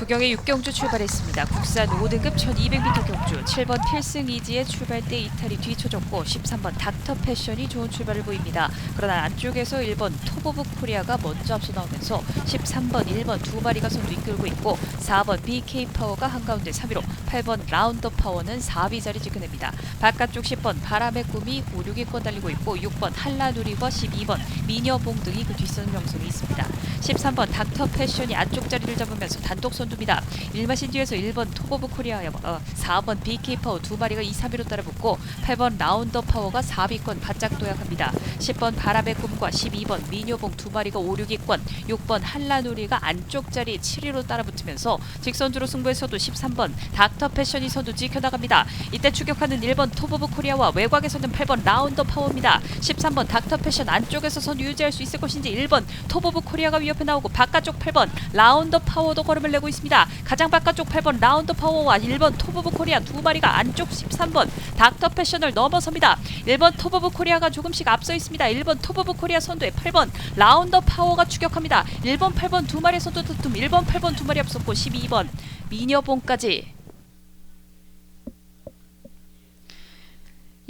구경의 6경주 출발했습니다. 국산 5등급 1200m 경주 7번 필승 이지의 출발대 이탈이 뒤쳐졌고 13번 닥터 패션이 좋은 출발을 보입니다. 그러나 안쪽에서 1번 톱오브 코리아가 먼저 앞서 나오면서 13번, 1번 두 마리가 선두 이끌고 있고 4번 BK 파워가 한가운데 3위로 8번 라운더 파워는 4위 자리 지켜냅니다. 바깥쪽 10번 바람의 꿈이 5, 6위권 달리고 있고 6번 한라누리와 12번 미녀봉 등이 그 뒷선 명성이 있습니다. 13번 닥터 패션이 안쪽 자리를 잡으면서 단독 선두입니다. 일마신 뒤에서 1번 톱오브 코리아, 어, 4번 BK 파워 두 마리가 2, 3위로 따라붙고 8번 라운더 파워가 4위권 바짝 도약합니다. 10번 바람의 꿈과 12번 미녀봉 두 마리가 5, 6위권, 6번 한라누리가 안쪽 자리 7위로 따라붙으면서 직선주로 승부에서도 13번 닥터 패션이 선두 지켜나갑니다. 이때 추격하는 1번 톱오브 코리아와 외곽에서는 8번 라운더 파워입니다. 13번 닥터 패션 안쪽에서 선두 유지할 수 있을 것인지 1번 톱오브 코리아가 위협 해 나오고 바깥쪽 8번 라운더 파워도 걸음을 내고 있습니다. 가장 바깥쪽 8번 라운더 파워와 1번 톱오브 코리아 두 마리가 안쪽 13번 닥터 패션을 넘어섭니다. 1번 톱오브 코리아가 조금씩 앞서 있습니다. 1번 톱오브 코리아 선두에 8번 라운더 파워가 추격합니다. 1번 8번 두 마리 선두 다툼 1번 8번 두 마리 앞섰고 12번 미녀봉까지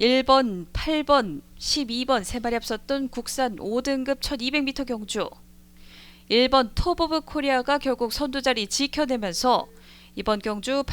1번, 8번, 12번 세 마리 앞섰던 국산 5등급 1200m 경주 1번 톱오브 코리아가 결국 선두 자리 지켜내면서 이번 경주